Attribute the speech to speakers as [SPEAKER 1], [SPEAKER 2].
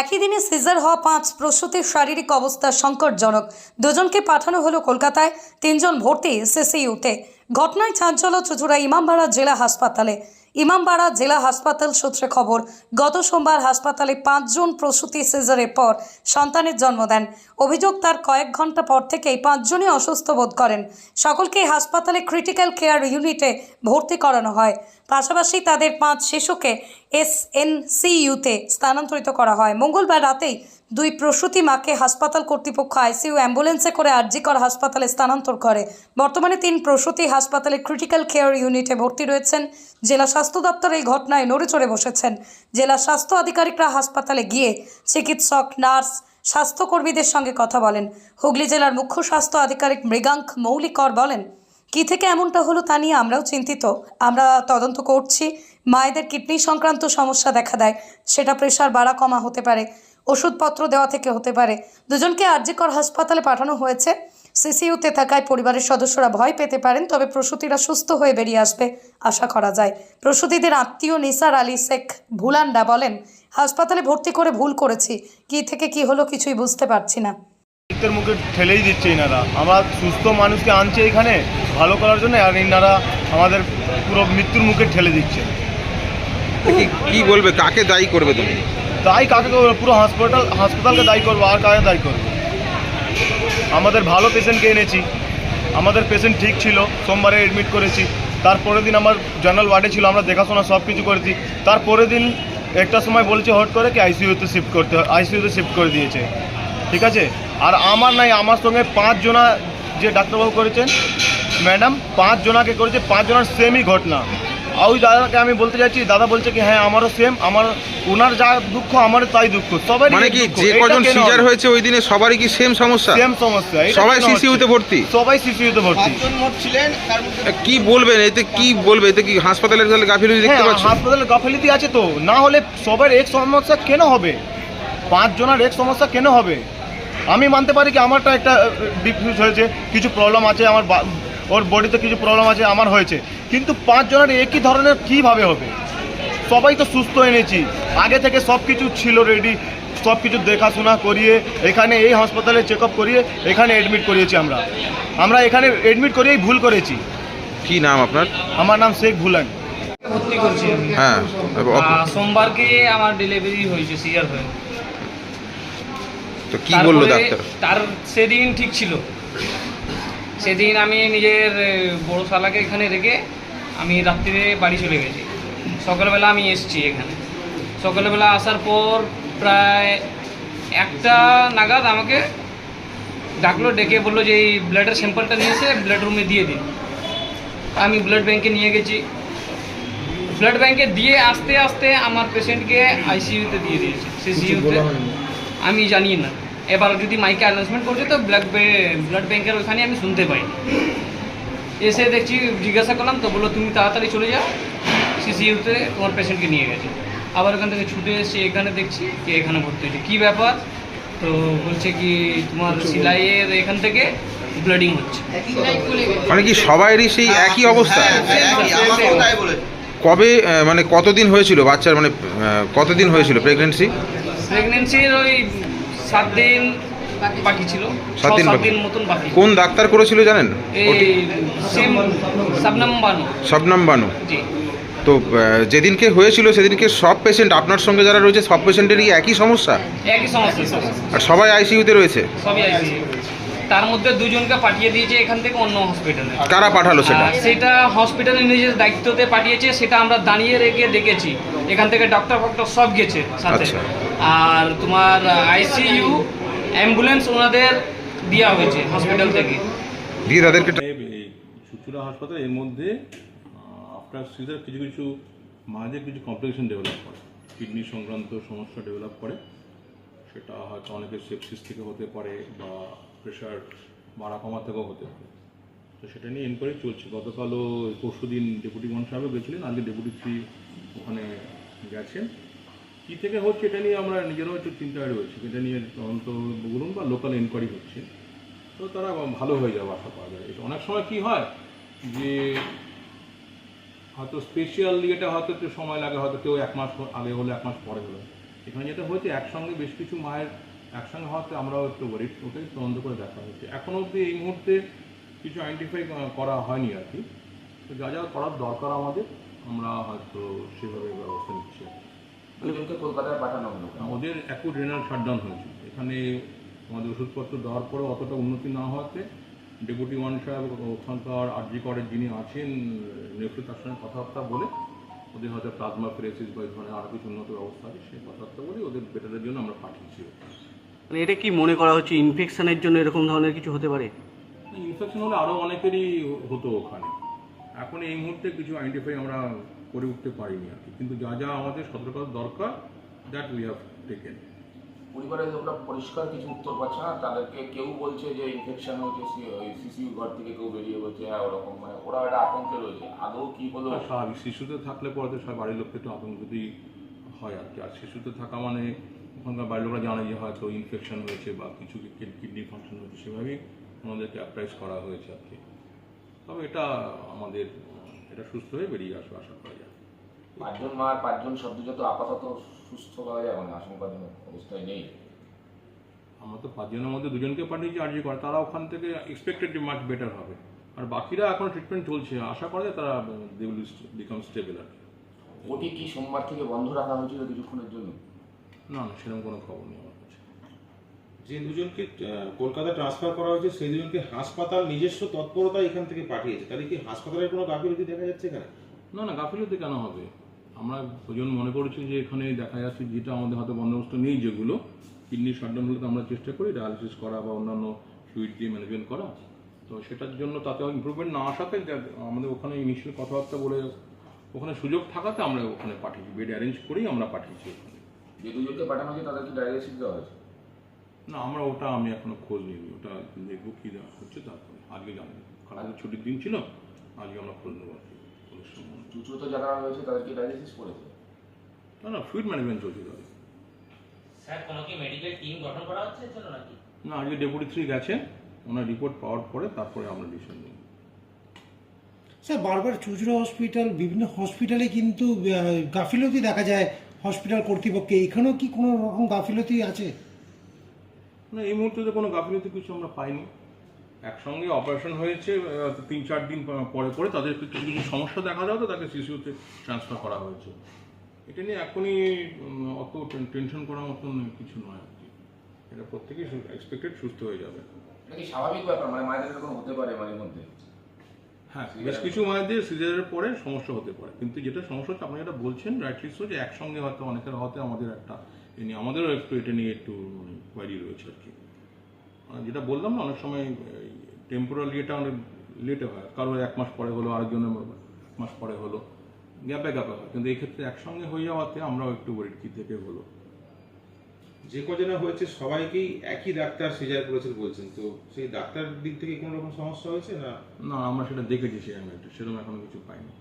[SPEAKER 1] একই দিনে সিজার হওয়া পাঁচ প্রসূতির শারীরিক অবস্থা সংকটজনক। দুজনকে পাঠানো হলো কলকাতায়, তিনজন ভর্তি সিসিইউতে ঘটনায় চাঞ্চল্য চুচুড়া ইমামবাড়া জেলা হাসপাতালে। ইমামবাড়া জেলা হাসপাতাল সূত্রে খবর, গত সোমবার হাসপাতালে পাঁচজন প্রসূতি সিজারের পর সন্তানের জন্ম দেন। অভিযোগ তার কয়েক ঘণ্টা পর থেকেই পাঁচজনই অসুস্থ বোধ করেন। সকলকে হাসপাতালে ক্রিটিক্যাল কেয়ার ইউনিটে ভর্তি করানো হয়। পাশাপাশি তাদের পাঁচ শিশুকে এসএনসিইউতে স্থানান্তরিত করা হয়। মঙ্গলবার রাতেই দুই প্রসূতি মাকে হাসপাতাল কর্তৃপক্ষ আইসিইউ অ্যাম্বুলেন্সে করে আরজিকর হাসপাতালে স্থানান্তর করে। বর্তমানে তিন প্রসূতি হাসপাতালে ক্রিটিক্যাল কেয়ার ইউনিটে ভর্তি রয়েছেন। জেলা স্বাস্থ্য দপ্তর এই ঘটনায় নড়ে চড়ে বসেছেন। জেলা স্বাস্থ্য আধিকারিকরা হাসপাতালে গিয়ে চিকিৎসক, নার্স, স্বাস্থ্যকর্মীদের সঙ্গে কথা বলেন। হুগলি জেলার মুখ্য স্বাস্থ্য আধিকারিক মৃগাঙ্ক মৌলিকর বলেন কি থেকে এমনটা হলো তা নিয়ে আমরাও চিন্তিত। আমরা তদন্ত করছি, মায়েদের কিডনি সংক্রান্ত সমস্যা দেখা দেয়, সেটা প্রেশার বাড়া কমা হতে পারে, ওষুধপত্র দেওয়া থেকে হতে পারে। দুজনকে আরজিকর হাসপাতালে পাঠানো হয়েছে সিসিইউতে থাকায় পরিবারের সদস্যরা ভয় পেতে পারেন, তবে প্রসূতিরা সুস্থ হয়ে বেরিয়ে আসবে আশা করা যায়। প্রসূতিদের আত্মীয় নিসার আলী শেখ ভুলান্ডা বলেন, হাসপাতালে ভর্তি করে ভুল করেছি, কি থেকে কি হলো কিছুই বুঝতে পারছি না।
[SPEAKER 2] মৃত্যুর মুখে ঠেলেই দিচ্ছে এনারা আমরা সুস্থ মানুষকে আনছে এখানে ভালো করার জন্য আর ইনারা আমাদের পুরো মৃত্যুর মুখে ঠেলে দিচ্ছে।
[SPEAKER 3] কি কি বলবে কাকে দায়ী করবে তুমি?
[SPEAKER 2] তাই কাকে করব? পুরো হাসপাতাল হাসপাতালকে দায়ী করব আর কাকে দায়ী করব? আমাদের ভালো পেশেন্টকে এনেছি। আমাদের পেশেন্ট ঠিক ছিল সোমবারে এডমিট করেছি। তারপরের দিন আমার জেনারেল ওয়ার্ডে ছিল আমরা দেখাশোনা সব কিছু করেছি। তারপরের দিন একটা সময় বলছে হট করে কি আইসিইউতে শিফট করতে আইসিইউতে শিফট করে দিয়েছে। ঠিক আছে? আর আমার নাই আমার সঙ্গে পাঁচ জনা যে ডাক্তারবাবু করেছেন ম্যাডাম পাঁচ জনাকে করেছে পাঁচ জনের সেমই ঘটনা। আর ওই দাদাকে আমি বলতে চাইছি দাদা বলছে কি হ্যাঁ আমারও সেম আমার ওনার যা দুঃখ আমারও তাই দুঃখ সবাই
[SPEAKER 3] মানে কি যে কজন সিজার হয়েছে ওই দিনে সবারই কি সেম সমস্যা?
[SPEAKER 2] সেম সমস্যা
[SPEAKER 3] সবাই? সিসিউতে ভর্তি?
[SPEAKER 2] সবাই শিশুতে ভর্তি।
[SPEAKER 3] কি বলবেন এতে কি বলবে এতে কি হাসপাতালের তাহলে গাফিলতি দেখতে
[SPEAKER 2] হ্যাঁ
[SPEAKER 3] পাচ্ছ
[SPEAKER 2] হাসপাতালে গাফিলিতি আছে তো না হলে সবার এক সমস্যা কেন হবে? পাঁচ জনের এক সমস্যা কেন হবে? আমি মানতে পারি কি আমারটা একটা ডিফিউজ হয়েছে কিছু প্রবলেম আছে আমার ওর বডিতে কিছু প্রবলেম আছে আমার হয়েছে। কিন্তু পাঁচ জনের একই ধরনের কীভাবে হবে? সবাই তো সুস্থ এনেছি। আগে থেকে সব কিছু ছিল রেডি সব কিছু দেখাশোনা করিয়ে এখানে এই হাসপাতালে চেক আপ করিয়ে এখানে অ্যাডমিট করিয়েছি আমরা। আমরা এখানে অ্যাডমিট করিয়েই ভুল করেছি।
[SPEAKER 3] কি নাম আপনার?
[SPEAKER 2] আমার নাম শেখ ভুলান।
[SPEAKER 4] ভর্তি করছি আমি।
[SPEAKER 3] হ্যাঁ
[SPEAKER 4] সোমবারকে আমার ডেলিভারি হয়েছে সিজার হয়ে।
[SPEAKER 3] তো কি বলল ডাক্তার?
[SPEAKER 4] তার সেদিন ঠিক ছিল। সেদিন আমি নিজের বড় শালাকে এখানে রেখে আমি রাত্রিরে বাড়ি চলে গেছি। সকালবেলা আমি এসছি এখানে। সকালবেলা আসার পর প্রায় একটা নাগাদ আমাকে ডাকলো ডেকে বলল যে এই ব্লাডের স্যাম্পলটা নিয়ে এসে ব্লাড রুমে দিয়ে দিন। আমি ব্লাড ব্যাংকে নিয়ে গেছি। ব্লাড ব্যাংকে দিয়ে আস্তে আস্তে আমার পেশেন্টকে আইসিইউতে দিয়ে দিয়েছে। সিসিইউতে আমি জানি না। এবার যদি মাইকে অ্যানাউন্সমেন্ট করছে তো ব্লাড ব্লাড ব্যাংকের ওখানে আমি শুনতে পাই। এসে দেখছি জিজ্ঞাসা করলাম তো বলল তুমি তাড়াতাড়ি চলে যাও। সিসিইউতে তোমার পেশেন্টকে নিয়ে গেছে। আবার ওখান থেকে ছুটে এসে এখানে দেখছি যে এখানে ভর্তি হয়েছে। কী ব্যাপার? তো বলছে কি তোমার সিলাইয়ের এখান থেকে ব্লাডিং হচ্ছে।
[SPEAKER 3] মানে কি সবাইরই সেই একই অবস্থা? কবে আহ, মানে কতদিন হয়েছিল বাচ্চার মানে কতদিন হয়েছিল প্রেগনেন্সি
[SPEAKER 4] প্রেগনেন্সির ওই সাত দিন বাকি ছিল।
[SPEAKER 3] সাত দিন বাকি।
[SPEAKER 4] মতন বাকি।
[SPEAKER 3] কোন ডাক্তার করেছিল জানেন?
[SPEAKER 4] সেম সাবনাম বানু
[SPEAKER 3] শবনম বানু
[SPEAKER 4] জি।
[SPEAKER 3] তো যেদিনকে হয়েছিল সেদিনকে সব পেশেন্ট আপনার সঙ্গে যারা রয়েছে সব পেশেন্টেরই একই সমস্যা?
[SPEAKER 4] একই সমস্যা
[SPEAKER 3] আর সবাই আইসিইউতে রয়েছে?
[SPEAKER 4] সবই আইসি তার মধ্যে দুজনকে পাঠিয়ে দিয়েছে এখান থেকে অন্য হসপিটালে
[SPEAKER 3] কারা পাঠালো সেটা?
[SPEAKER 4] সেটা হসপিটালে নিজের দায়িত্বতে পাঠিয়েছে সেটা আমরা দাঁড়িয়ে রেখে দেখেছি। এখান থেকে ডক্টর ফক্টর সব গেছে সাথে।
[SPEAKER 3] আচ্ছা।
[SPEAKER 4] আর তোমার আইসিইউ অ্যাম্বুলেন্স ওনাদের দেওয়া হয়েছে হসপিটাল থেকে।
[SPEAKER 3] দিয়ে তাদেরকে
[SPEAKER 5] চুচুড়া হাসপাতাল এর মধ্যে আফটার সিজার কিছু কিছু মাঝে কিছু কমপ্লিকেশন ডেভেলপ করে। কিডনি সংক্রান্ত সমস্যা ডেভেলপ করে। সেটা হয়তো অনেকের সেপসিস থেকে হতে পারে বা প্রেশার বাড়া কমা থেকেও হতে পারে। তো সেটা নিয়ে এনকোয়ারি চলছে। গতকালও পরশু দিন ডেপুটি মন সাহেবও গেছিলেন। আজকে ডেপুটি থ্রি ওখানে গেছেন। কী থেকে হচ্ছে এটা নিয়ে আমরা নিজেরাও একটু চিন্তায় রয়েছি এটা নিয়ে তদন্ত বলুন বা লোকাল এনকোয়ারি হচ্ছে। তো তারা ভালো হয়ে যাবে আশা পাওয়া যায়। এটা অনেক সময় কি হয় যে হয়তো স্পেশাল ইয়েটা হয়তো একটু সময় লাগে, হয়তো কেউ এক মাস আগে হলো, এক মাস পরে হলো। এখানে যেটা হয়েছে, একসঙ্গে বেশ কিছু মায়ের একসঙ্গে হওয়াতে আমরাও একটু ওয়ারিড ওকে তদন্ত করে দেখা হয়েছে। এখনও অবধি এই মুহূর্তে কিছু আইডেন্টিফাই করা হয়নি আর কি। তো যা যা করার দরকার আমাদের, আমরা হয়তো সেভাবে ব্যবস্থা নিচ্ছি আর কি।
[SPEAKER 6] দুজনকে কলকাতায় পাঠানো হলো।
[SPEAKER 5] না, ওদের অ্যাকুট রেনাল শাটডাউন হয়েছে। এখানে আমাদের ওষুধপত্র দেওয়ার পরেও অতটা উন্নতি না হওয়াতে ডেপুটি ওয়ান সাহেব ওখানকার আরজি করের যিনি আছেন নেফ্রু তার সঙ্গে কথাবার্তা বলে ওদের হয়তো প্লাজমা ফেরেসিস বা এই ধরনের আরও কিছু উন্নত ব্যবস্থা আছে সেই কথাবার্তা বলে ওদের বেটারের জন্য আমরা পাঠিয়েছি
[SPEAKER 7] মানে এটা কি মনে করা হচ্ছে ইনফেকশনের জন্য এরকম ধরনের কিছু হতে পারে?
[SPEAKER 5] ইনফেকশন হলে আরও অনেকেরই হতো ওখানে। এখন এই মুহূর্তে কিছু আইডেন্টিফাই আমরা করে উঠতে পারিনি আর কি। কিন্তু যা যা আমাদের সতর্কতা দরকার দ্যাট উই হ্যাভ টেকেন
[SPEAKER 6] পরিবারের লোকরা পরিষ্কার কিছু উত্তর পাচ্ছে না তাদেরকে কেউ বলছে যে ইনফেকশন হয়েছে সিসিউ ঘর থেকে কেউ বেরিয়ে বলছে হ্যাঁ ওরকম মানে ওরা একটা আতঙ্কে রয়েছে। আদৌ কি হলো?
[SPEAKER 5] স্বাভাবিক। শিশুতে থাকলে পরে তো সব বাড়ির লোককে একটু আতঙ্কতেই হয় আর কি। আর শিশুতে থাকা মানে ওখানকার বাড়ির লোকরা জানে যে হয়তো ইনফেকশন হয়েছে বা কিছু কিডনি ফাংশন হয়েছে সেভাবেই ওনাদেরকে অ্যাপ্রাইজ করা হয়েছে আর কি। তবে এটা আমাদের এটা সুস্থ হয়ে বেরিয়ে আসবে আশা করা যায়।
[SPEAKER 6] পাঁচজন মা আর পাঁচজন সদ্যজাত আপাতত সুস্থ পাওয়া যায় মানে আশঙ্কাজনক অবস্থায় নেই।
[SPEAKER 5] আমরা তো পাঁচজনের মধ্যে দুজনকে পাঠিয়েছি আর্জি করে তারা ওখান থেকে এক্সপেক্টেড মাচ বেটার হবে। আর বাকিরা এখন ট্রিটমেন্ট চলছে আশা করা যায় তারা দে উইল বিকাম স্টেবল আর
[SPEAKER 6] ওটি কি সোমবার থেকে বন্ধ রাখা হয়েছিল কিছুক্ষণের জন্য?
[SPEAKER 5] না না সেরকম কোনো খবর নেই
[SPEAKER 3] যে দুজনকে কলকাতা ট্রান্সফার করা হয়েছে সেই দুজনকে হাসপাতাল নিজস্ব তৎপরতা এখান থেকে পাঠিয়েছে। তাহলে কি হাসপাতালের কোনো গাফিলতি দেখা যাচ্ছে এখানে?
[SPEAKER 5] না না গাফিলতি কেন হবে? আমরা দুজন মনে করেছি যে এখানে দেখা যাচ্ছে যেটা আমাদের হাতে বন্দোবস্ত নেই যেগুলো। কিডনি শাটডাউন হলে তো আমরা চেষ্টা করি ডায়ালিসিস করা বা অন্যান্য ফ্লুইড দিয়ে ম্যানেজমেন্ট করা। তো সেটার জন্য তাতে ইম্প্রুভমেন্ট না আসাতে আমাদের ওখানে ইনিশিয়াল কথাবার্তা বলে ওখানে সুযোগ থাকাতে আমরা ওখানে পাঠিয়েছি। বেড অ্যারেঞ্জ করেই আমরা পাঠিয়েছি ওখানে।
[SPEAKER 6] যে দুজনকে পাঠানো হয়েছে তাদেরকে ডায়ালিসিস দেওয়া হয়েছে?
[SPEAKER 5] না আমরা ওটা আমি এখনও খোঁজ নিইনি। ওটা দেখব কী হচ্ছে তারপরে আজকে জানব। কারণ আজকে ছুটির দিন ছিল আজকে আমরা খোঁজ নেব আর কি।
[SPEAKER 6] চুচুত যারা রয়েছে তাদেরকে ডায়ালিসিস করেছে?
[SPEAKER 5] না না ফ্লুইড ম্যানেজমেন্ট চলছে তাদের
[SPEAKER 8] স্যার কোনো কি মেডিকেল টিম গঠন করা হচ্ছে এর জন্য নাকি?
[SPEAKER 5] না আজকে ডেপুটি থ্রি গেছেন ওনার রিপোর্ট পাওয়ার পরে তারপরে আমরা ডিসিশন নেব।
[SPEAKER 9] স্যার বারবার চুচড়া হসপিটাল বিভিন্ন হসপিটালে কিন্তু গাফিলতি দেখা যায় হসপিটাল কর্তৃপক্ষে। এখানেও কি কোনো রকম গাফিলতি আছে?
[SPEAKER 5] না এই মুহূর্তে তো কোনো গাফিলতি কিছু আমরা পাইনি। একসঙ্গে অপারেশন হয়েছে তিন চার দিন পরে পরে তাদের কিছু কিছু সমস্যা দেখা যাও তো তাকে শিশুতে ট্রান্সফার করা হয়েছে। এটা নিয়ে এখনই অত টেনশন করার মতন কিছু নয় আর কি। এটা প্রত্যেকেই এক্সপেক্টেড সুস্থ হয়ে যাবে।
[SPEAKER 6] স্বাভাবিক ব্যাপার? মানে মায়েদের এরকম হতে পারে মাঝে মধ্যে?
[SPEAKER 5] হ্যাঁ বেশ কিছু মায়েদের সিজারের পরে সমস্যা হতে পারে। কিন্তু যেটা সমস্যা হচ্ছে আপনি যেটা বলছেন রাইটলি সো যে একসঙ্গে হয়তো অনেকের হতে আমাদের একটা এ নিয়ে আমাদেরও একটু এটা নিয়ে একটু কোয়ারি রয়েছে আর কি। যেটা বললাম না অনেক সময় টেম্পোরালি এটা অনেক লেটে হয়। কারও এক মাস পরে হলো আরেকজনের এক মাস পরে হলো। গ্যাপে গ্যাপে হয়। কিন্তু এই ক্ষেত্রে একসঙ্গে হয়ে যাওয়াতে আমরাও একটু ওয়েট কি থেকে হলো।
[SPEAKER 3] যে কজনা হয়েছে সবাইকেই একই ডাক্তার সিজার করেছেন বলছেন। তো সেই ডাক্তার দিক থেকে কোনো রকম সমস্যা হয়েছে না?
[SPEAKER 5] না আমরা সেটা দেখেছি সে আমি সেরকম এখনও কিছু পাইনি।